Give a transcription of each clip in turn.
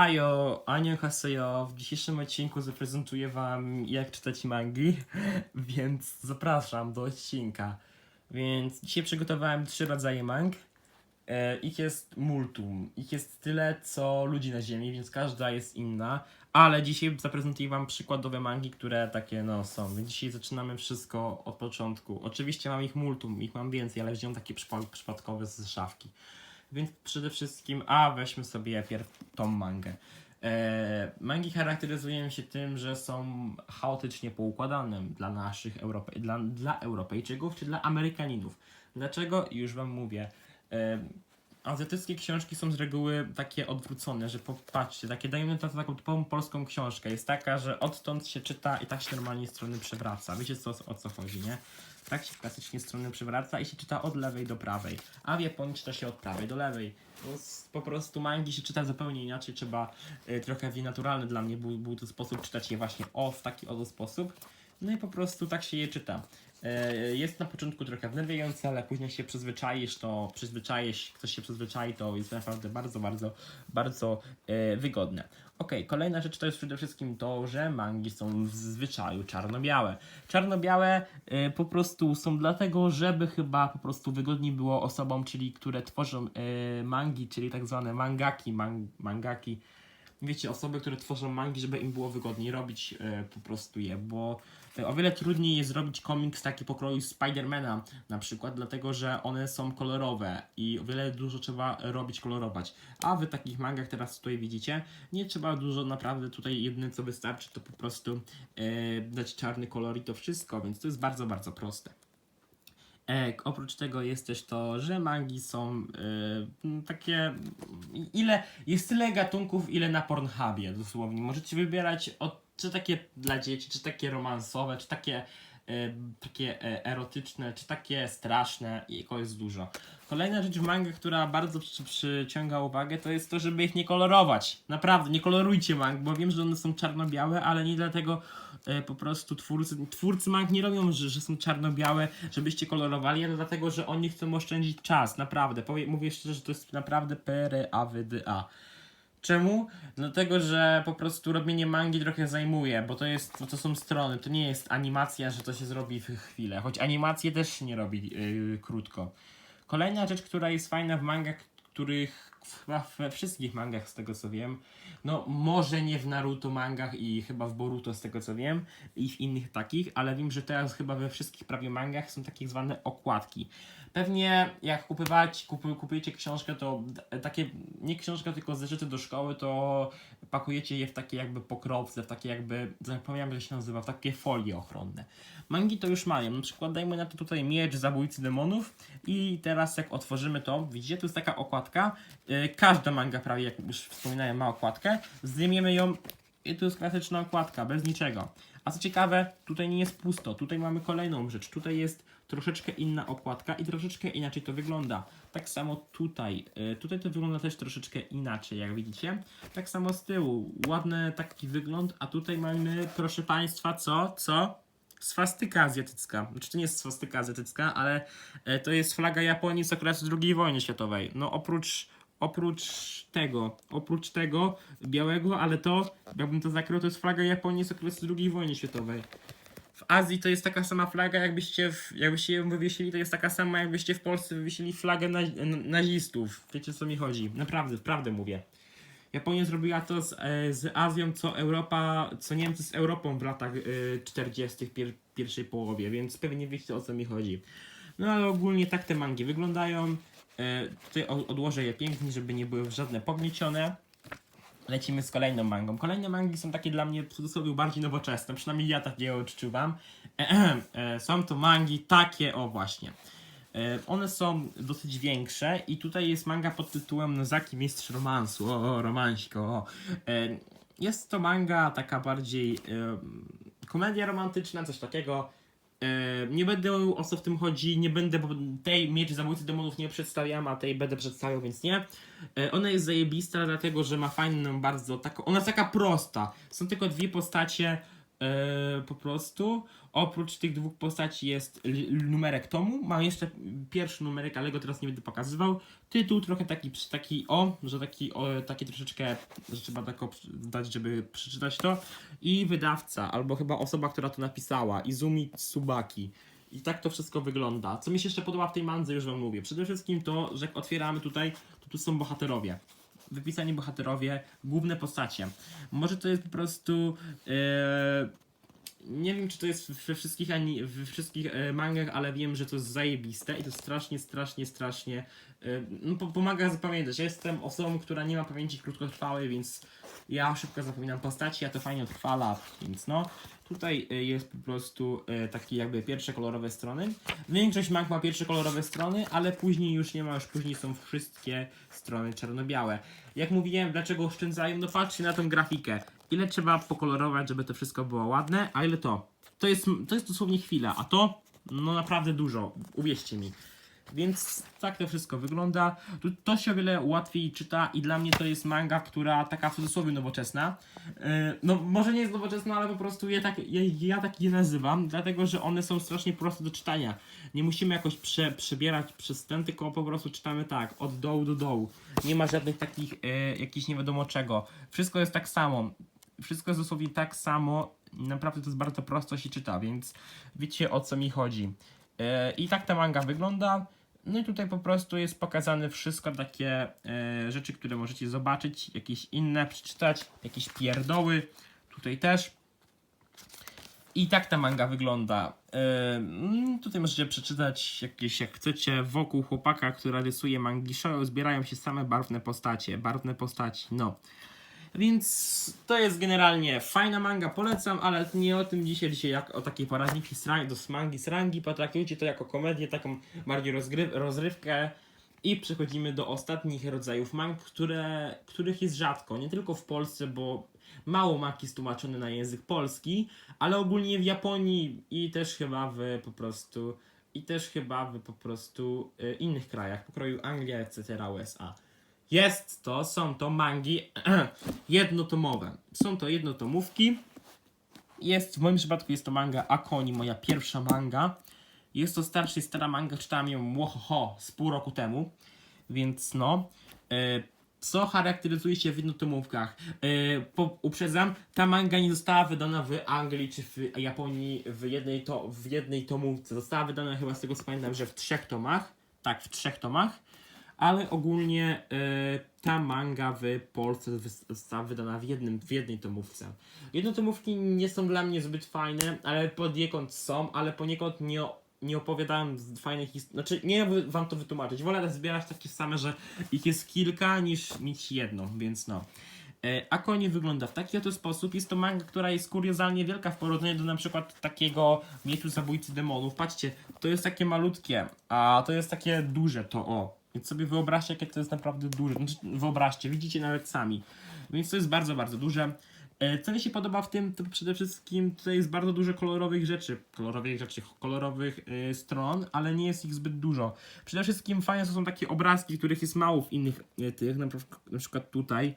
Ajo, Anio Haseyo, w dzisiejszym odcinku zaprezentuję wam jak czytać mangi, więc zapraszam do odcinka. Więc dzisiaj przygotowałem trzy rodzaje mang. E, ich jest multum, ich jest tyle co ludzi na ziemi, więc każda jest inna. Ale dzisiaj zaprezentuję wam przykładowe mangi, które takie no są. Więc dzisiaj zaczynamy wszystko od początku. Oczywiście mam ich multum, ich mam więcej, ale wziąłem takie przypa- przypadkowe z szafki. Więc przede wszystkim, a weźmy sobie pierw tą mangę. E, mangi charakteryzują się tym, że są chaotycznie poukładane dla naszych Europe- dla, dla Europejczyków czy dla Amerykaninów. Dlaczego? Już wam mówię. E, azjatyckie książki są z reguły takie odwrócone, że popatrzcie, takie dajmy to taką typową polską książkę. Jest taka, że odtąd się czyta i tak się normalnie strony przewraca. Wiecie co, o co chodzi, nie? Tak się klasycznie strony przewraca i się czyta od lewej do prawej. A w Japonii czyta się od prawej do lewej. Po prostu mangi się czyta zupełnie inaczej. Trzeba y, trochę bardziej naturalny dla mnie był, był to sposób czytać je właśnie o w taki oto sposób. No i po prostu tak się je czyta. E, Jest na początku trochę wnerwiające, ale później się przyzwyczaisz, to przyzwyczaisz, ktoś się przyzwyczai, to jest naprawdę bardzo, bardzo, bardzo e, wygodne. Ok, kolejna rzecz to jest przede wszystkim to, że mangi są w zwyczaju czarno-białe. Czarno-białe e, po prostu są dlatego, żeby chyba po prostu wygodniej było osobom, czyli które tworzą mangi, czyli tak zwane mangaki, man, mangaki, wiecie, osoby, które tworzą mangi, żeby im było wygodniej robić po prostu je, bo o wiele trudniej jest zrobić komiks taki pokroju Spidermana na przykład, dlatego że one są kolorowe i o wiele dużo trzeba robić kolorować. A w takich mangach teraz tutaj widzicie, nie trzeba dużo, naprawdę tutaj jedyne co wystarczy to po prostu e, dać czarny kolor i to wszystko, więc to jest bardzo, bardzo proste. E, oprócz tego jest też to, że mangi są e, takie. Ile. Jest tyle gatunków, ile na Pornhubie dosłownie. Możecie wybierać od, czy takie dla dzieci, czy takie romansowe, czy takie. E, takie e, erotyczne, czy takie straszne, i go jest dużo. Kolejna rzecz w mangach, która bardzo przy, przyciąga uwagę, to jest to, żeby ich nie kolorować. Naprawdę, nie kolorujcie mang, bo wiem, że one są czarno-białe, ale nie dlatego e, po prostu twórcy, twórcy mang nie robią, że, że są czarno-białe, żebyście kolorowali, ale dlatego, że oni chcą oszczędzić czas, naprawdę. Powie, mówię szczerze, że to jest naprawdę PRAWDA. Czemu? Dlatego, że po prostu robienie mangi trochę zajmuje, bo to jest, to są strony, to nie jest animacja, że to się zrobi w chwilę, choć animacje też się nie robi yy, krótko. Kolejna rzecz, która jest fajna w mangach, których chyba we wszystkich mangach z tego co wiem, no może nie w Naruto mangach i chyba w Boruto z tego co wiem i w innych takich, ale wiem, że teraz chyba we wszystkich prawie mangach są takie zwane okładki. Pewnie jak kupować, kupu, kupujecie książkę, to takie, nie książkę, tylko zeszyty do szkoły, to pakujecie je w takie jakby pokrowce, w takie jakby, zapomniałem jak się nazywa, w takie folie ochronne. Mangi to już mają, na przykład dajmy na to tutaj miecz zabójcy demonów i teraz jak otworzymy to, widzicie, tu jest taka okładka, każda manga prawie, jak już wspominałem, ma okładkę, zdejmiemy ją i tu jest klasyczna okładka, bez niczego. A co ciekawe, tutaj nie jest pusto, tutaj mamy kolejną rzecz, tutaj jest troszeczkę inna okładka i troszeczkę inaczej to wygląda. Tak samo tutaj, y, tutaj to wygląda też troszeczkę inaczej, jak widzicie. Tak samo z tyłu, ładny taki wygląd, a tutaj mamy, proszę Państwa, co? Co? Swastyka azjatycka. Znaczy to nie jest swastyka azjatycka, ale e, to jest flaga Japonii z okresu II wojny światowej. No oprócz, oprócz tego, oprócz tego białego, ale to, jakbym to zakrył, to jest flaga Japonii z okresu II wojny światowej. W Azji to jest taka sama flaga, jakbyście, w, jakbyście ją wywiesili, to jest taka sama, jakbyście w Polsce wywiesili flagę na, n- nazistów. Wiecie co mi chodzi? Naprawdę, prawdę mówię. Japonia zrobiła to z, e, z Azją, co Europa, co Niemcy z Europą w latach e, 40. Pier, pierwszej połowie, więc pewnie wiecie o co mi chodzi. No ale ogólnie tak te mangi wyglądają. E, tutaj odłożę je pięknie, żeby nie były żadne pogniecione. Lecimy z kolejną mangą. Kolejne mangi są takie dla mnie w cudzysłowie bardziej nowoczesne, przynajmniej ja tak je odczuwam. Ehem, e, są to mangi takie, o właśnie. E, One są dosyć większe i tutaj jest manga pod tytułem Nozaki Mistrz Romansu. O, o romansiko. O. E, Jest to manga taka bardziej e, komedia romantyczna, coś takiego. Nie będę o co w tym chodzi, nie będę, bo tej Miecz Zabójcy Demonów nie przedstawiam, a tej będę przedstawiał, więc nie. E, Ona jest zajebista, dlatego że ma fajną bardzo taką, ona jest taka prosta. Są tylko dwie postacie, e, po prostu. Oprócz tych dwóch postaci jest numerek tomu. Mam jeszcze pierwszy numerek, ale go teraz nie będę pokazywał. Tytuł trochę taki, taki o, że taki, o, taki troszeczkę, że trzeba tak dać, żeby przeczytać to. I wydawca, albo chyba osoba, która to napisała, Izumi Tsubaki. I tak to wszystko wygląda. Co mi się jeszcze podoba w tej mandze, już wam mówię. Przede wszystkim to, że jak otwieramy tutaj, to tu są bohaterowie. Wypisani bohaterowie, główne postacie. Może to jest po prostu. e, nie wiem, czy to jest we wszystkich, ani, we wszystkich e, mangach, ale wiem, że to jest zajebiste i to strasznie, strasznie, strasznie e, no, po, pomaga zapamiętać. Ja jestem osobą, która nie ma pamięci krótkotrwałej, więc ja szybko zapominam postaci, a to fajnie trwala, więc no. Tutaj e, jest po prostu takie jakby pierwsze kolorowe strony. Większość mang ma pierwsze kolorowe strony, ale później już nie ma, już później są wszystkie strony czarno-białe. Jak mówiłem, dlaczego oszczędzają? No patrzcie na tą grafikę. Ile trzeba pokolorować, żeby to wszystko było ładne, a ile to? To jest, to jest dosłownie chwila, a to no naprawdę dużo, uwierzcie mi. Więc tak to wszystko wygląda. Tu, to się o wiele łatwiej czyta i dla mnie to jest manga, która taka w cudzysłowie nowoczesna. Yy, no może nie jest nowoczesna, ale po prostu ja tak, ja, ja tak je nazywam, dlatego że one są strasznie proste do czytania. Nie musimy jakoś prze, przebierać przez ten, tylko po prostu czytamy tak, od dołu do dołu. Nie ma żadnych takich, yy, jakichś nie wiadomo czego. Wszystko jest tak samo. Wszystko jest dosłownie tak samo. Naprawdę to jest bardzo prosto się czyta, więc wiecie o co mi chodzi. E, I tak ta manga wygląda. No i tutaj po prostu jest pokazane wszystko takie e, rzeczy, które możecie zobaczyć, jakieś inne przeczytać, jakieś pierdoły. Tutaj też. I tak ta manga wygląda. Mm, tutaj możecie przeczytać jakieś, jak chcecie, wokół chłopaka, która rysuje mangi show, zbierają się same barwne postacie. Barwne postaci, no. Więc to jest generalnie fajna manga, polecam, ale nie o tym dzisiaj, dzisiaj jak o takiej rangi, do mangi z rangi, potraktujcie to jako komedię, taką bardziej rozrywkę i przechodzimy do ostatnich rodzajów mang, które, których jest rzadko, nie tylko w Polsce, bo mało mang jest tłumaczone na język polski, ale ogólnie w Japonii i też chyba w po prostu i też chyba w po prostu y, innych krajach, pokroju Anglia, etc., USA. Jest to, są to mangi jednotomowe. Są to jednotomówki. Jest, w moim przypadku jest to manga Akoni, moja pierwsza manga. Jest to starsza i stara manga, czytałem ją łohoho z pół roku temu. Więc no. E, co charakteryzuje się w jednotomówkach? E, uprzedzam, ta manga nie została wydana w Anglii czy w Japonii w jednej, to, w jednej tomówce. Została wydana chyba z tego co pamiętam, że w trzech tomach. Tak, w trzech tomach ale ogólnie e, ta manga w Polsce została wydana w, jednym, w jednej tomówce. Jednotomówki nie są dla mnie zbyt fajne, ale poniekąd są, ale poniekąd nie, nie opowiadałem fajnych historii. Znaczy, nie wam to wytłumaczyć. Wolę zbierać takie same, że ich jest kilka niż mieć jedną, więc no. E, Akoni wygląda w taki oto sposób. Jest to manga, która jest kuriozalnie wielka w porównaniu do na przykład takiego Mieczu Zabójcy Demonów. Patrzcie, to jest takie malutkie, a to jest takie duże, to o. Więc sobie wyobraźcie, jakie to jest naprawdę duże. Znaczy, wyobraźcie, widzicie nawet sami. Więc to jest bardzo, bardzo duże. E, Co mi się podoba w tym, to przede wszystkim tutaj jest bardzo dużo kolorowych rzeczy, kolorowych rzeczy, kolorowych e, stron, ale nie jest ich zbyt dużo. Przede wszystkim fajne są takie obrazki, których jest mało w innych e, tych, na, na przykład tutaj.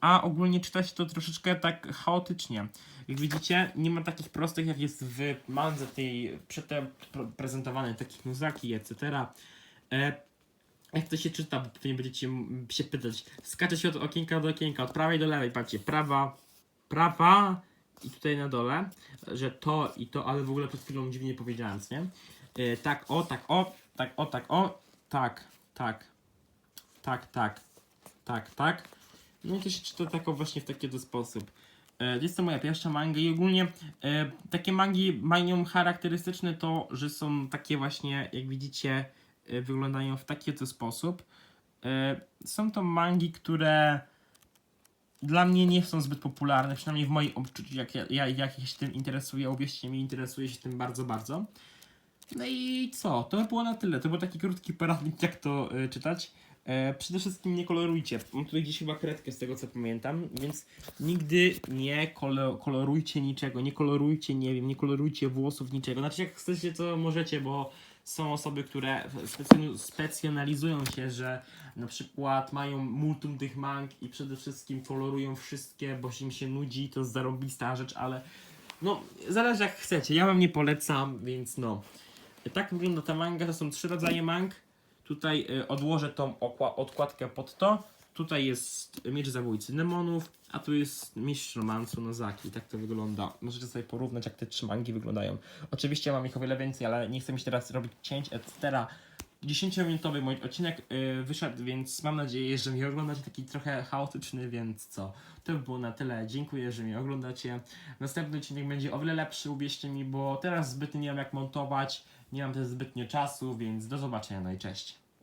A ogólnie czyta się to troszeczkę tak chaotycznie. Jak widzicie, nie ma takich prostych, jak jest w mandze tej przedtem pre- prezentowanej, takich muzaki, etc. Jak to się czyta, bo pewnie będziecie się pytać. Skacze się od okienka do okienka, od prawej do lewej. Patrzcie, prawa, prawa i tutaj na dole, że to i to, ale w ogóle przed chwilą dziwnie powiedziałem, nie? E, tak, o, tak, o, tak, o, tak, o, tak, tak, tak, tak, tak, tak. No i to się czyta tak właśnie w taki sposób. E, Jest to moja pierwsza manga i ogólnie e, takie mangi mają charakterystyczne to, że są takie właśnie, jak widzicie, wyglądają w taki oto sposób. E, Są to mangi, które dla mnie nie są zbyt popularne, przynajmniej w moim odczuciu, jak ja, ja, jak ja się tym interesuję, uwierzcie mi, interesuję się tym bardzo, bardzo. No i co? To było na tyle. To był taki krótki poradnik, jak to y, czytać. E, przede wszystkim nie kolorujcie. Mam tutaj gdzieś chyba kredkę z tego co pamiętam, więc nigdy nie kolo kolorujcie niczego. Nie kolorujcie, nie wiem, nie kolorujcie włosów, niczego. Znaczy jak chcecie to możecie, bo są osoby, które specjalizują- się, że na przykład mają multum tych mang i przede wszystkim kolorują wszystkie, bo im się nudzi, to jest zarobista rzecz, ale no, zależy jak chcecie. Ja wam nie polecam, więc no. Tak wygląda ta manga, to są trzy rodzaje mang. Tutaj y, odłożę tą odkładkę pod to. Tutaj jest miecz zabójcy demonów, a tu jest mistrz romansu Nozaki. Tak to wygląda. Możecie sobie porównać, jak te trzy mangi wyglądają. Oczywiście mam ich o wiele więcej, ale nie chcę mi się teraz robić cięć, etc. 10-minutowy mój odcinek y, wyszedł, więc mam nadzieję, że mnie oglądacie taki trochę chaotyczny, więc co? To by było na tyle. Dziękuję, że mnie oglądacie. Następny odcinek będzie o wiele lepszy, uwierzcie mi, bo teraz zbytnio nie wiem jak montować, nie mam też zbytnio czasu, więc do zobaczenia, no i cześć.